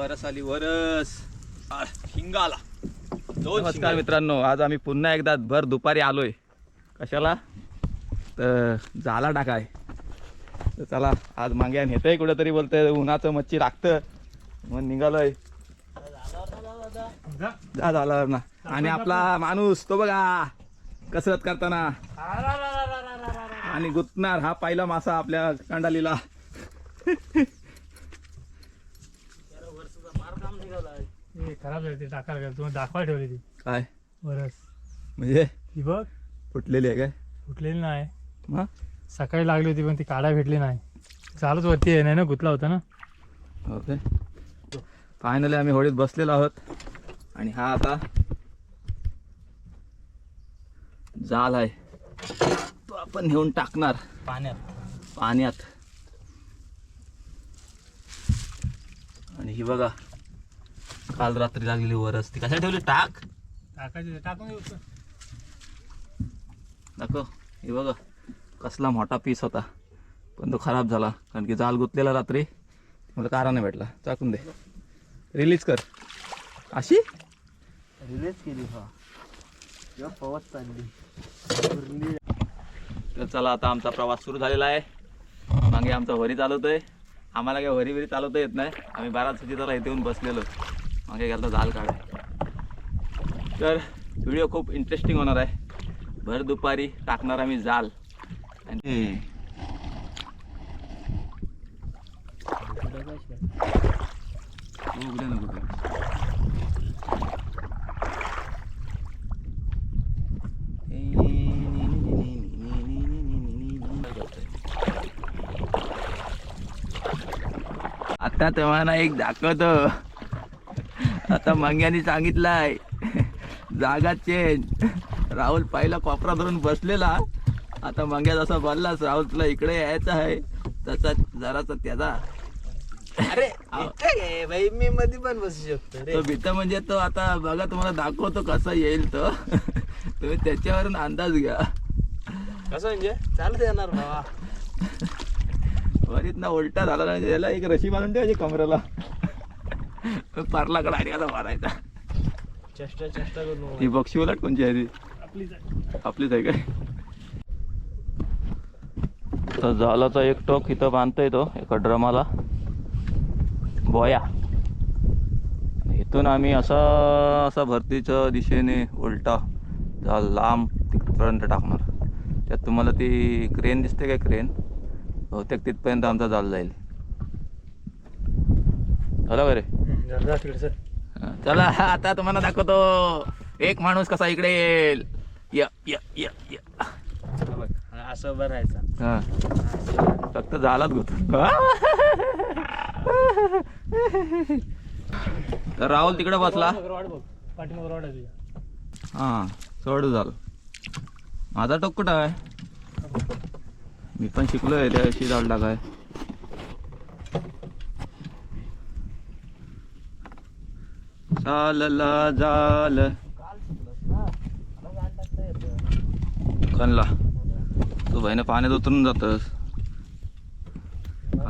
वरस आली वरस दोन नमस्कार. मित्रांनो आज आम्ही पुन्हा एकदा भर दुपारी आलोय. कशाला? तर झाला टाकाय तर चला आज मागे नेतंय कुठेतरी बोलतंय उन्हाचं मच्छी लागतं. मग निघालोय. जा झालं ना. आणि आपला माणूस तो बघा. कसरत करताना. आणि गुतणार हा पहिला मासा आपल्या कांडालीला. ती टाकायला गेलं तुम्ही दाखवायला ठेवली ती. काय? बरंच. म्हणजे? ती बघ. फुटलेली आहे काय? फुटलेली नाही. मग सकाळी लागली होती पण ती काढा भेटली नाही. चालूच वरती आहे नाही ना गुतला होता ना. ओके. फायनली आम्ही होळीत बसलेलो आहोत. आणि हा आता जाल आहे. तो आपण नेऊन टाकणार. पाण्यात. पाण्यात. आणि ही बघा काल रात्री लागलेली वरस ती कशा ठेवली? टाक. टाकायची टाकून देऊ का? दाखव. हे बघा. कसला मोठा पीस होता. पण तो खराब झाला. कारण की जाल गुतलेला रात्री. मला कारा नाही भेटला. टाकून दे. रिलीज कर. अशी? रिलीज केली हा. पवत चालली. तर चला आता आमचा प्रवास सुरू झालेला आहे. मागे आमचा वरी चालवतोय. आम्हाला काय वरी वरी चालवता येत नाही. आम्ही बारा सुचिताला इथे येऊन बसलेलो. मागे गेला जाल काढाय तर व्हिडिओ खूप इंटरेस्टिंग होणार आहे. भर दुपारी टाकणार आम्ही जाल आणि नको आता तेव्हा ना एक दाखवतो. आता मंग्यानी सांगितलंय. जागा चेंज. राहुल पहिला कोपरा धरून बसलेला. आता मंग्या जसा बोललास राहुल तुला इकडे यायचं आहे. तसा जरासा त्याचा. अरे बाई मी मध्ये पण बसू शकतो रे. तो भीत म्हणजे तो आता बघा तुम्हाला दाखवतो कसा येईल तो. तुम्ही त्याच्यावरून अंदाज घ्या. कसं म्हणजे? चालत येणार बाबा वरीत ना उलटा झाला ना याला एक रशी बांधून ठेवायची कमरेला. पारला कडे आता मारायचा. चेष्टा चेष्टा करू ती बक्षी उलट कोणची आहे आपलीच आहे. आपलीच आहे काय? तर झालाचा एक टोक इथं बांधतोय तो एका ड्रमाला. बोया. इथून आम्ही असा असा भरतीच्या दिशेने उलटा जाल लांब तिथपर्यंत टाकणार. त्यात तुम्हाला ती क्रेन दिसते काय क्रेन? बहुतेक तिथपर्यंत आमचा जाल जाईल. झालं का रे? जा तिकडे सर चला आता तुम्हाला दाखवतो. एक माणूस कसा इकडे येईल. य य य य. बघ असं उभं राहायचं. हा. फक्त झालाच गोत तर राहुल तिकडे बसला. पाठीमागं आहे तुझ्या हा सोड झालं. माझा टोक कुठं आहे? मी पण शिकलोय त्या दिवशी जाळ टाकाय. चालला जाल कनला तू भाईने पाण्यात उतरून जातस.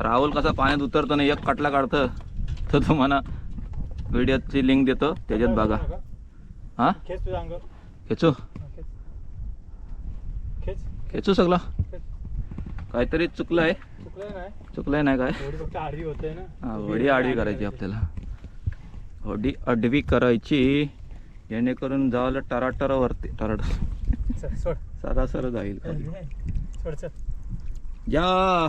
राहुल कसा पाण्यात उतरतो ना एक कटला काढतं तर तुम्हाला व्हिडिओची लिंक देतो त्याच्यात बघा. हा? खेच खेचू? सगळा? काहीतरी चुकलं आहे चुकलंय नाही. चुकलंय नाही काय? हा होडी आडवी करायची आपल्याला. होडी आडवी करायची जेणेकरून जावं टराटर वरती टराट सरासर जाईल जा.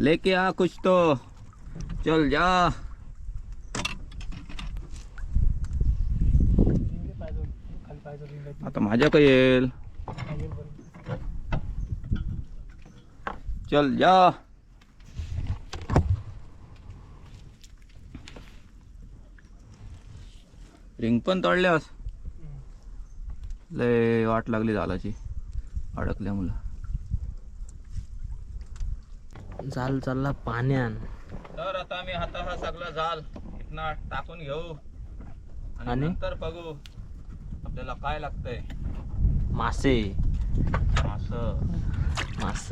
लेके आ कुछ तो. चल जा. आता येईल. हा, येईल. चल जा. रिंग पण तोडल्यास हम्म. लय वाट लागली झालाची अडकल्यामुळं जाल चालला पाण्यान. तर आता आम्ही आता हा सगळा जाल इथनं टाकून घेऊ. आणि? नंतर बघू आपल्याला काय लागतंय. मासे. असं मास.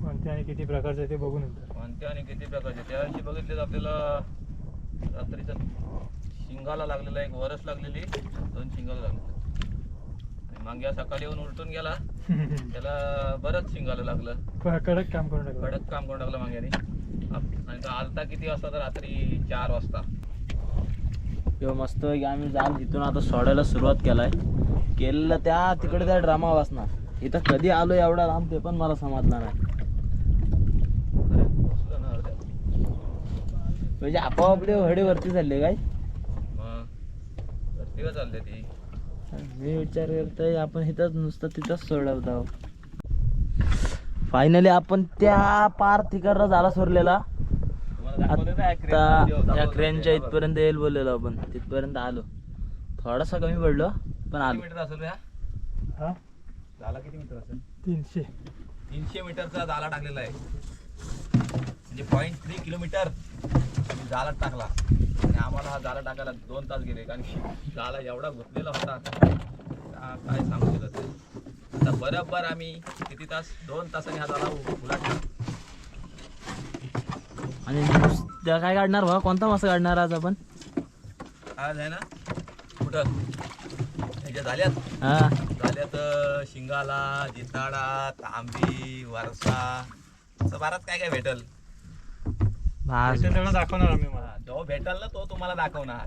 कोणते आणि किती प्रकारचे ते बघू नंतर. कोणते किती आणि किती प्रकारचे त्या बघितले तर आपल्याला रात्रीचा शिंगाला लागलेला एक वरस लागलेली दोन शिंगाला लागलेलं. आणि मांग्या सकाळी येऊन उलटून गेला. त्याला बरंच शिंगाला लागलं. कडक काम करून टाकलं. कडक काम करून टाकलं मांग्याने आप- आणि तो आलता किती वाजता तर रात्री चार वाजता. किंवा मस्त की आम्ही जाल इथून आता सोडायला सुरुवात केलाय. केलेलं त्या तिकडे त्या ड्रामा वाचणार. इथं कधी आलो एवढा लांब ते पण मला समजलं नाही अरे पोचलो ना अर्ध्या म्हणजे आपोआपले हडे वरती चालले काय? मग वरती का चालले ती? मी विचार करतोय आपण इथंच नुसतं तिथंच सोडवत आहोत. फायनली आपण त्या पार तिकडनं झाला सोडलेला. आता या क्रेनच्या. इथपर्यंत येईल बोललेलो आपण. तिथपर्यंत आलो. थोडासा कमी पडलो पण आलो. मीटर असेल रे हा? झाला किती मीटर असेल? तीनशे. तीनशे मीटरचा जाला टाकलेला आहे. म्हणजे पॉईंट थ्री किलोमीटर. आम्ही जाला टाकला. आणि आम्हाला हा जाला टाकायला दोन तास गेले कारण की जाला एवढा घुसलेला होता. काय सांगू शकत नाही. आता बरोबर आम्ही किती तास? दोन तासांनी हा जाला उ- उलटला. आणि नुसत्या काय काढणार बा कोणता मासा काढणार आज आपण? आज आहे ना कुठं? ह्याच्या झाल्यात हा. झाल्यात शिंगाला जिताडा तांबी वरसा. असं बराच काय काय भेटल. भाज. भेटेल तेवढं दाखवणार आम्ही मला जो भेटल ना तो तुम्हाला दाखवणार.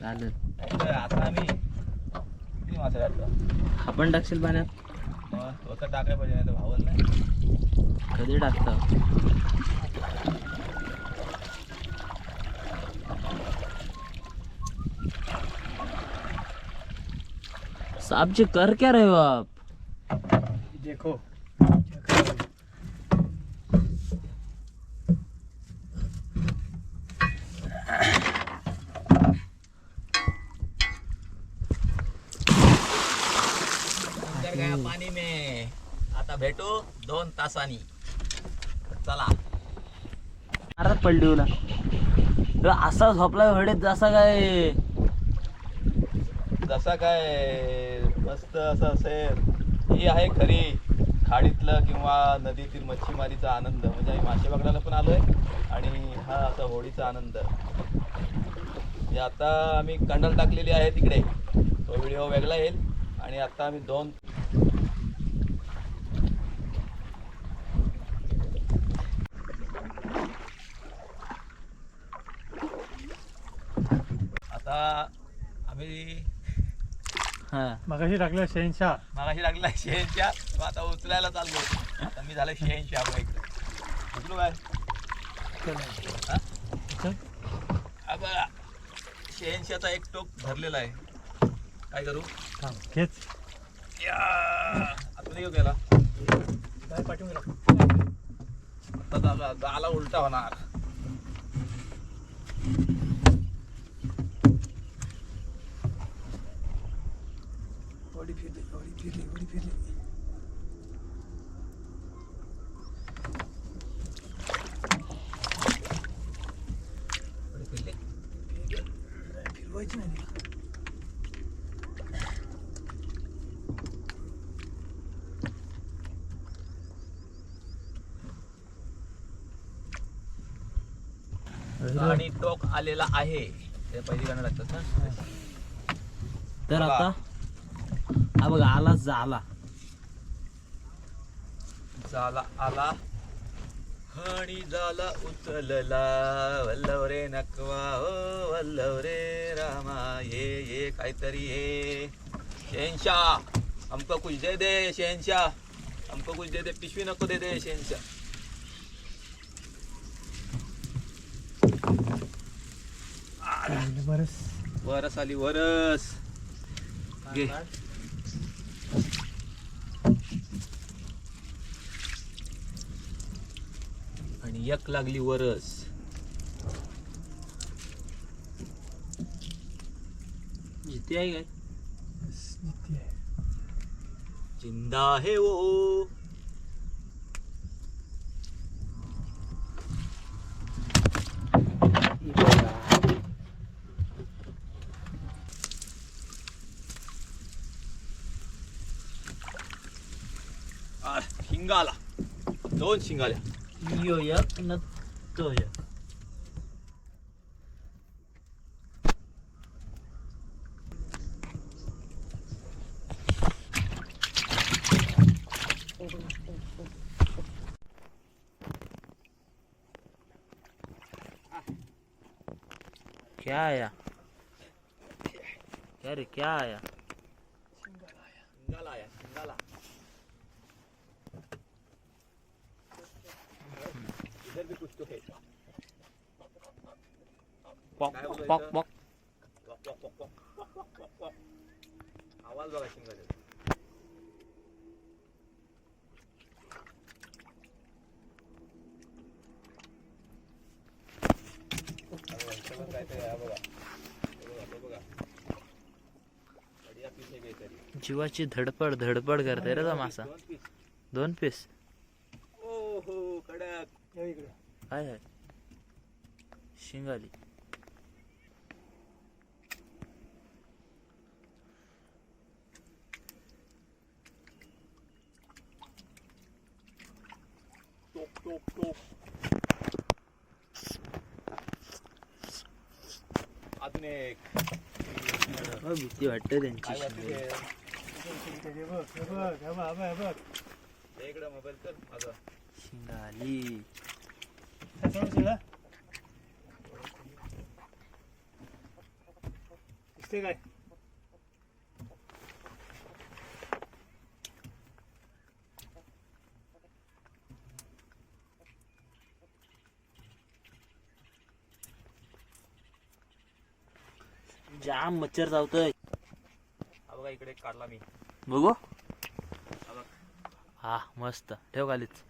चालेल. नाहीतर आता आम्ही किती मासे आपण टाकशील पाण्यात? मग तो तर पाहिजे नाही तर भावल नाही. कधी टाकता? साहब जी कर क्या रहे हो आप देखो अंदर गया पाणी में आता भेटू दोन तासांनी. चला. मारत पडली ह्यो असा झोपला हडेत जसा काय. जसा काय मस्त असं असेल ही आहे खरी खाडीतलं किंवा नदीतील मच्छीमारीचा आनंद. म्हणजे आम्ही मासे पकडायला पण आलोय आणि हा असा होडीचा आनंद. आता आम्ही कंडल टाकलेली आहे तिकडे. तो व्हिडिओ वेगळा येईल. आणि आता आम्ही दोन आता आम्ही हा. मगाशी टाकलं शहेनशाह मागाशी लागलेला आहे शहेनच्या आता उचलायला चाललो. आता मी झालं शहेनच्या आपल्या इकडे. उचलू काय? हा? चल. हा बघा. शहेनशाचा एक टोक धरलेला आहे. काय करू? थांब घेच या. आता नाही गेला काय पाठवून गेला आता जागा गाला उलटा होणार. आणि टोक आलेला आहे. ते पहिली गाणं लागतात ना तर आता हा बघा आला झाला झाला आला. आणि झाला उचलला. वल्लव रे नकवा ओ वल्लव रे रामा ये ये काहीतरी ये. शहनशाह हमको कुछ दे दे शहनशाह हमको कुछ दे दे पिशवी नको दे दे शहनशाह बरंच वरस. आली वरस. घे. आणि एक लागली वरस. जिथे आहे काय? जिथे आहे. जिंदा है वो आ, शिंगाला. दोन शिंगाल्या यो एक न तो एक क्या आया? क्या रे क्या आया शिंगाला या शिंगाला इधर भी कुछ तो है पॉक काय बोलतो पॉक इथं? पॉक वॉक, वॉक, वॉक, वॉक, वॉक, वॉक, वॉक, वॉक. आवाज बघा शिंगाचा अरे, इथं पण काहीतरी आहे बघा हे बघा, हे piece आहे काहीतरी. जीवाची धडपड धडपड करते रे मासा. दोन पीस. ओहो कडक. ये इकडे. काय आहे शिंगाली टोक टोक टोक अजून एक हो, भीती वाटत त्यांची शिंगाली. काय हे बघ हे बघ हे बघ हे बघ, हे बघ हे इकडं मोबाईल कर माझा शिंगाली त्याच्यावर शिळा. दिसते काय जाम मच्छर चावतोय हा बघा इकडे एक काढला मी. बघू? हा बघ. मस्त. ठेव खालीच.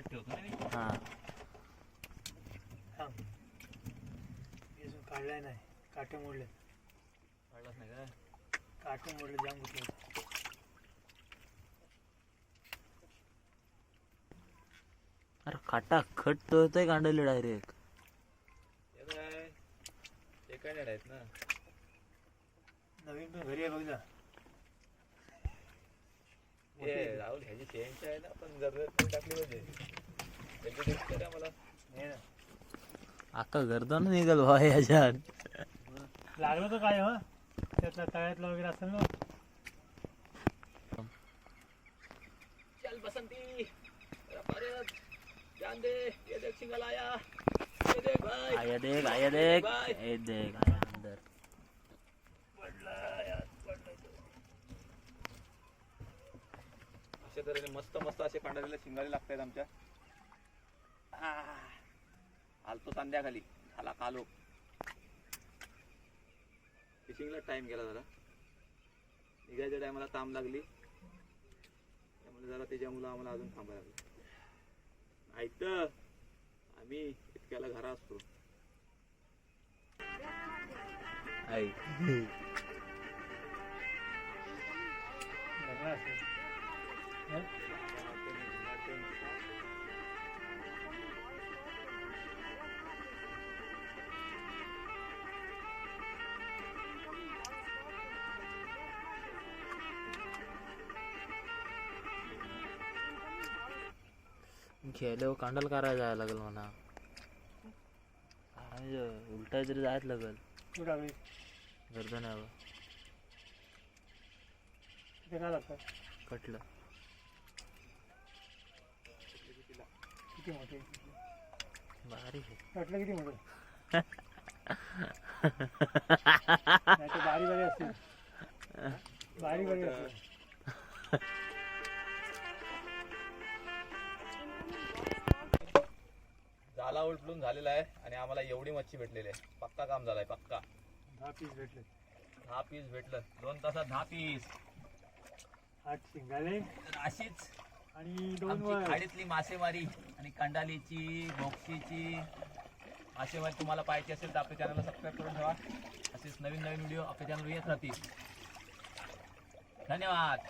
ठेवतो ना मी. हा. थांब. अजून काढलाय नाही. काटे मोडले. काढलाच नाही काय काटे मोडले जाम गुतले. अरे काटा खट तळतोय कांडले डायरेक्ट नाही आहेत ना. नवीन पण घरी आहे बघ ना हे राहुल ह्याची चेंज आहे ना पण जरूरत नाही टाकली पाहिजे त्याची टेस्ट करा मला. हे ना. अख्खा गर्दन निघल भाई याच्यात. लागलं तर काय हं? त्यातला तळ्यातला वगैरे असेल ना चल बसंती जरा परत ध्यान दे ये देख सिंगल आया ये देख भाई आया देख आया देख। ए देख आया अंदर। अशा तऱ्हेने मस्त मस्त असे कांडलेले शिंगाले लागतात आमच्या. आलतो संध्याकाळी झाला कालो. फिशिंगला टाइम गेला जरा. निघायच्या टायमाला काम लागली. त्यामुळे जरा त्याच्या मुलं आम्हाला अजून थांबायला लागलं. ऐकतं आम्ही इतक्याला घरा असतो. आई बरं असेल हं? खेळल्यावर कांडल करायला जायला लागल म्हणा आणि उलटाय तरी जायच लागल टाकली गर्दनावर ते काय लागतं कटलं किती मोठे? भारी आहे. कटलं किती मोठं? नाही तर बारी बारी असते बारी बारी असते जाला उलटून झालेला आहे आणि आम्हाला एवढी मच्छी भेटलेली आहे. पक्का काम झालाय पक्का. दहा पीस भेटले. दहा पीस भेटलं. दोन तासात दहा पीस आठ शिंगाले. तर अशीच आणि दोन आमची वर खाडीतली मासेमारी आणि कंडालीची बोक्सीची मासेमारी तुम्हाला पाहायची असेल तर आपल्या चॅनलला सबस्क्राईब करून ठेवा. असेच नवीन नवीन व्हिडिओ आपल्या चॅनलवर येत राहतील. धन्यवाद.